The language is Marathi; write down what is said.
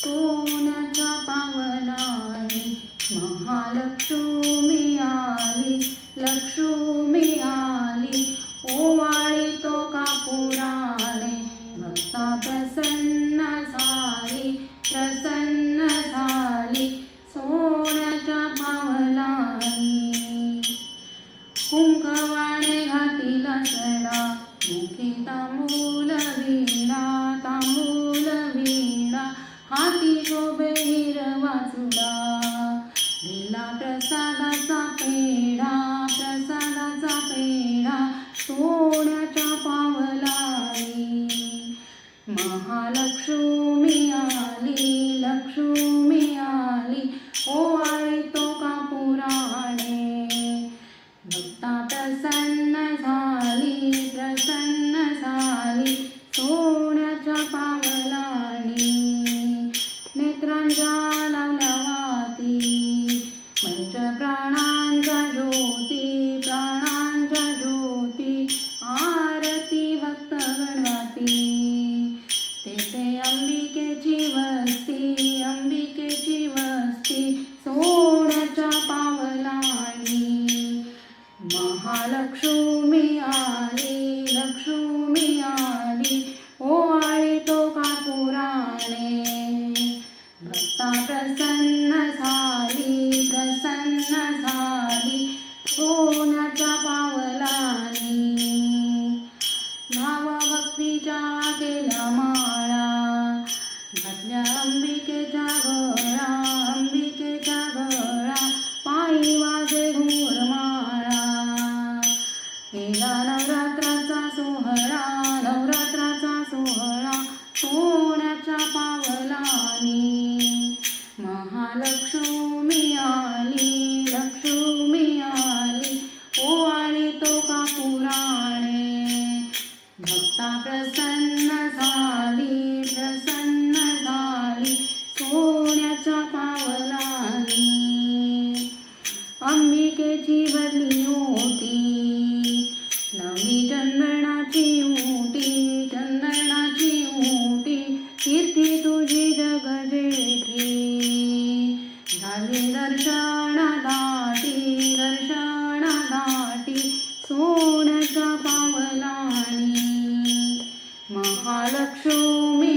सोन्याच्या पावलाने महालक्ष्मी आली लक्ष्मी आली. ओवाळी तो कापुराने भक्ता प्रसन्न झाली प्रसन्न झाली. सोन्याच्या पावलानी कुंकवाने घातीला सडा मुखी हाती शोभे हिरवा चुडा दिला प्रसादाचा पेढा प्रसादाचा पेढा सोन्याच्या पावलाई महालक्ष्मी आली लक्ष्मी नेत्रांच्या लावल्या वाती प्राणांच्या ज्योती प्राणांच्या ज्योती आरती भक्त गणवाती. तेथे अंबिकेची वस्ती अंबिकेची वस्ती सोन्याच्या पावलानी. महालक्ष्मी केला नवरात्राचा सोहळा नवरात्राचा सोहळा सोन्याच्या पावलानी. महालक्ष्मी आली लक्ष्मी आली हो ओवाळी तो का पुराणे. भक्ता प्रसन्न झाली प्रसन्न झाली सोन्याच्या पावला मी चंदनाची ऊटी चंदनाची ऊटी कीर्ती तुझी जगजेठी झाली दर्शना दाटी दर्शना दाटी सोनचा पावलानी. महालक्ष्मी